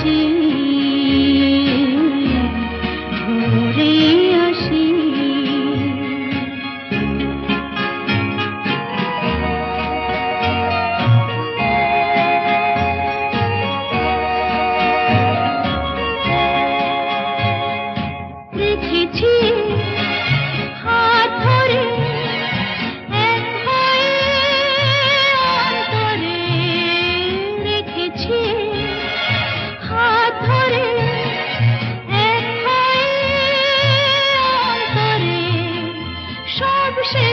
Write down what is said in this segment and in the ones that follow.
心。Abhishek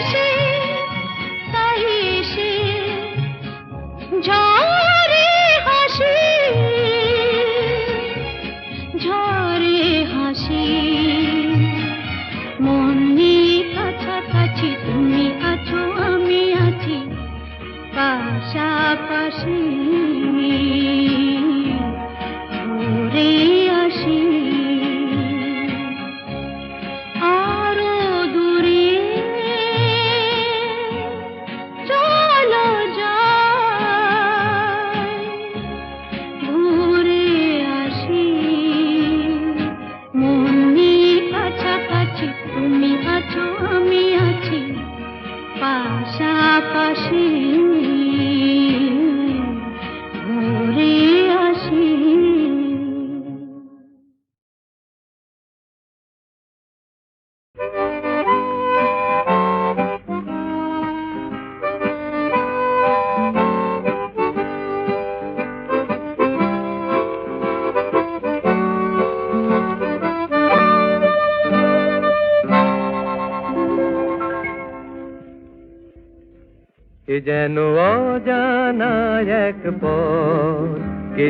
এ যেন অজানা এক পথ।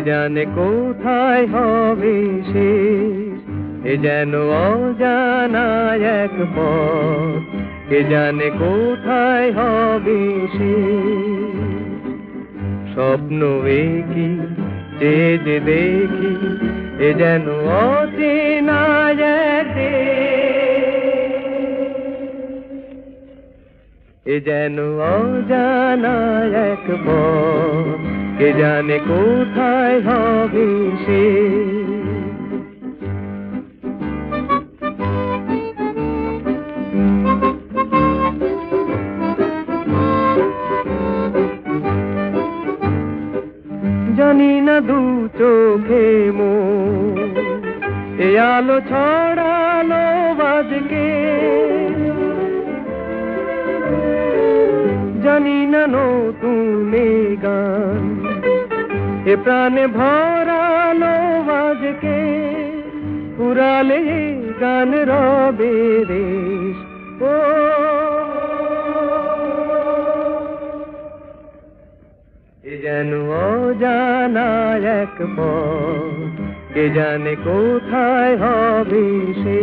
জানে কোথায় হবে সে এ যেন অজানা এক পথ। জানে কোথায় হবে সে স্বপ্ন এ যে দেখি, এ যেন অচেনা এ যেন অজানা এক কে জানে কোথায় হবে সে। এ প্রাণে ভরালো বাজকে পুরালে গান রবে রেশ ও যেন জানা এক পথ, কে জানে কোথায় হবে সে।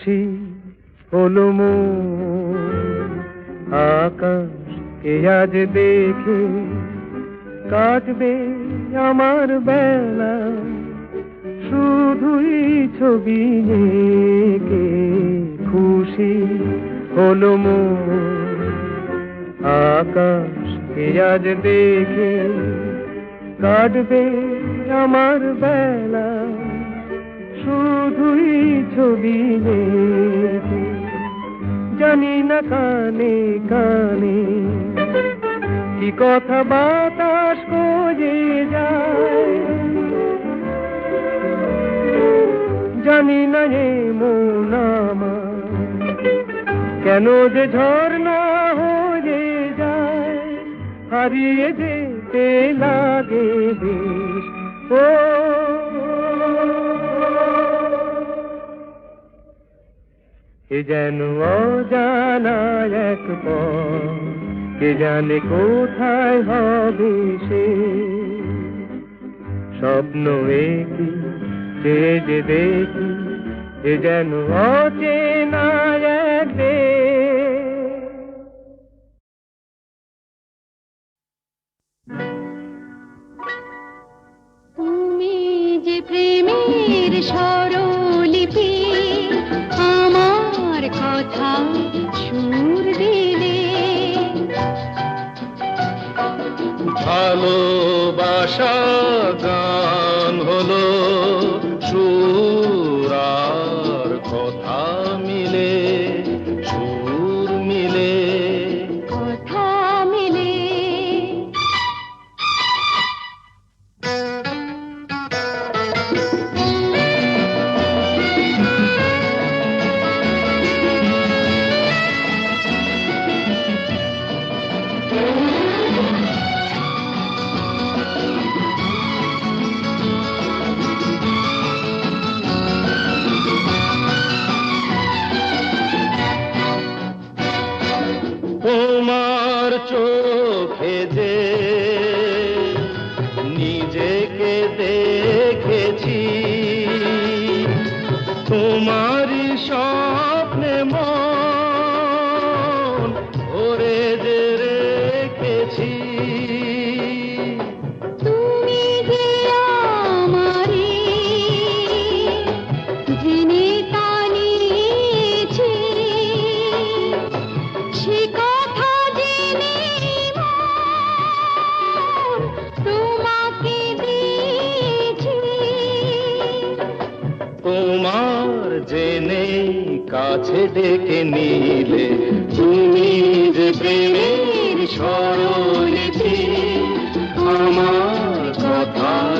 খুশি হলো মন আকাশ কে আজ দেখে কাটবে আমার বেলা। শুধুই ছবি এঁকে খুশি হলো মন আকাশ কে আজ দেখে কাটবে আমার বেলা। শুধুই ছবি জানি না কানে কানে কি কথা বাতাস খোঁজে যায়। জানি না এ মন আমার কেন যে ঝর্ণা হয়ে যায়। হারিয়ে যেতে লাগে বেশ। ও এ যেন অজানা এক কে জানে কোথায় হবে সে। স্বপ্ন একই, যে দেখি যেন অচেনা ভালোবাসা গান হলো। दे জেনে কাছে ডেকে নিলে তুমি যে প্রেমের সরছি আমার কথায়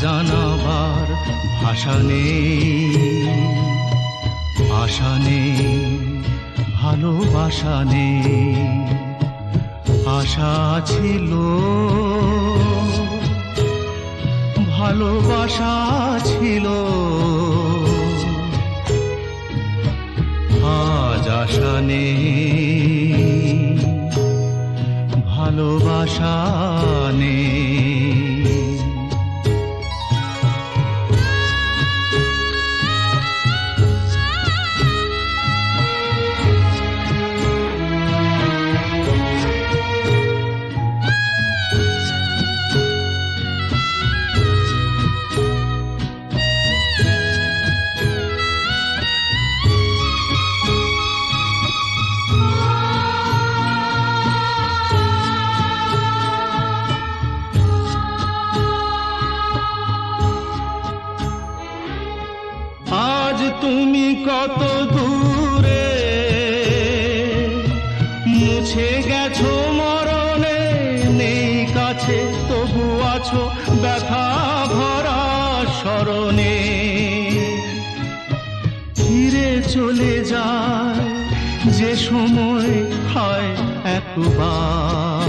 জানাবার ভাষা নেই, আশা নেই, ভালোবাসা নেই, আশা ছিল। ভালোবাসা ছিল। আজ আশা নেই, ভালোবাসা নেই। চলে যায়, যে সময় হয় একবার।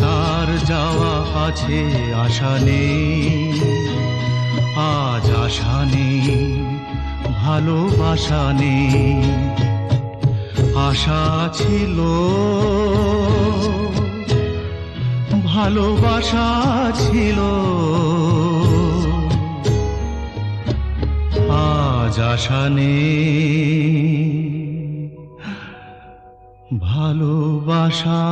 তার যাওয়া আছে, আশা নেই, আজ আশা নেই, ভালোবাসা নেই। আশা ছিল, ভালোবাসা ছিল। আজ আশা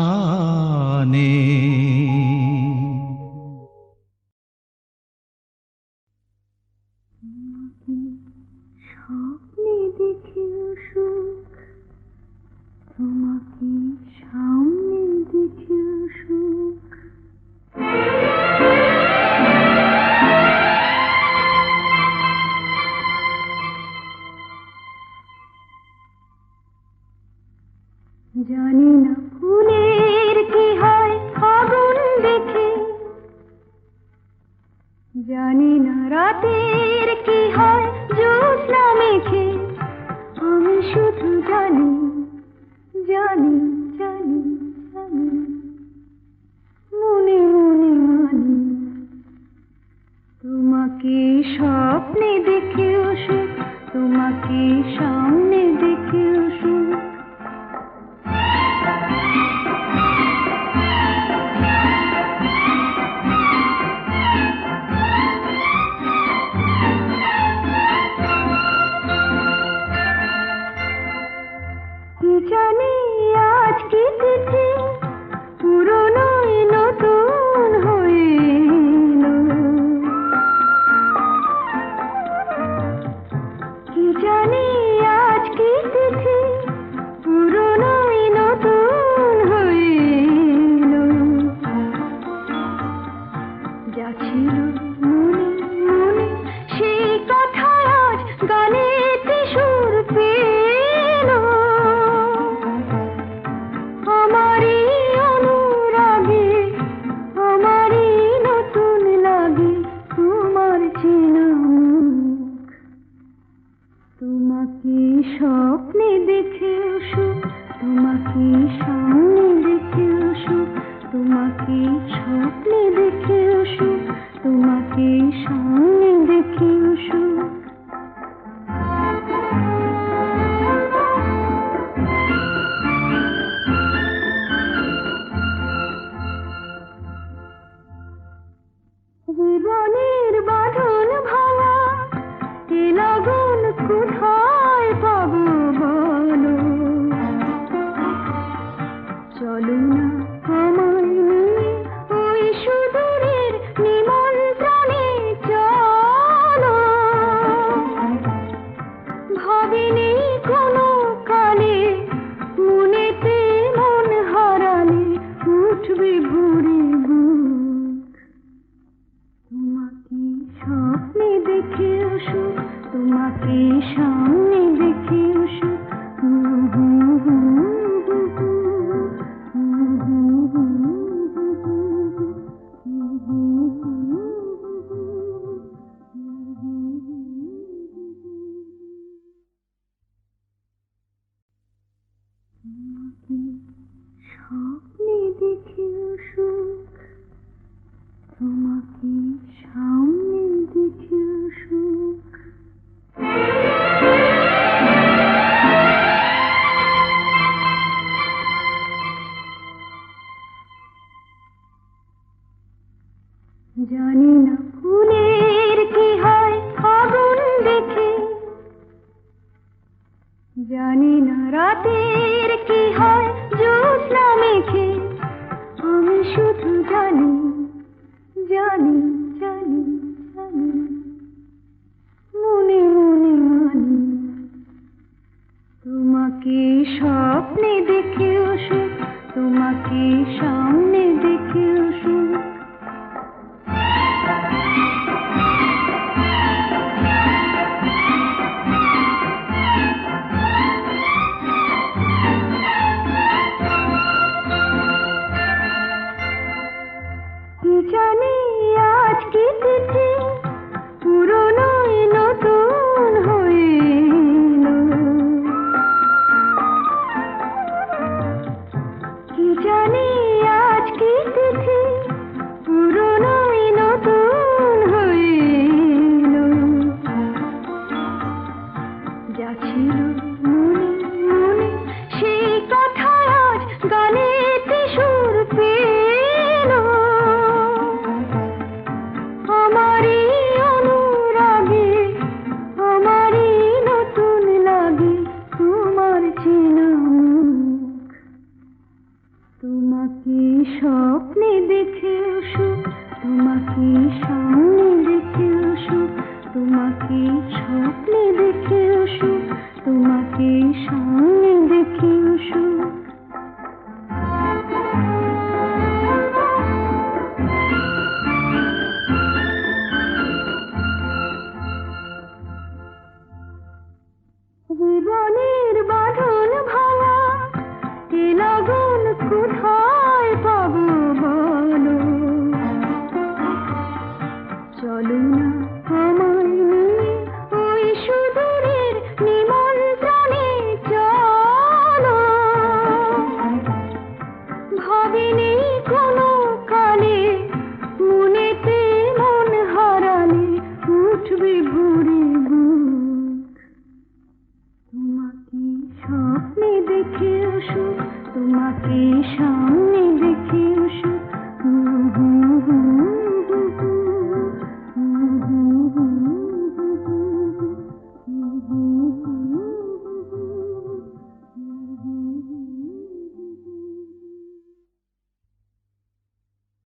তোমাকে স্বপ্নে দেখে সুখ তোমাকে সামনে দেখে সুখ তোমাকে স্বপ্নে দেখে সুখ তোমাকে সামনে দেখে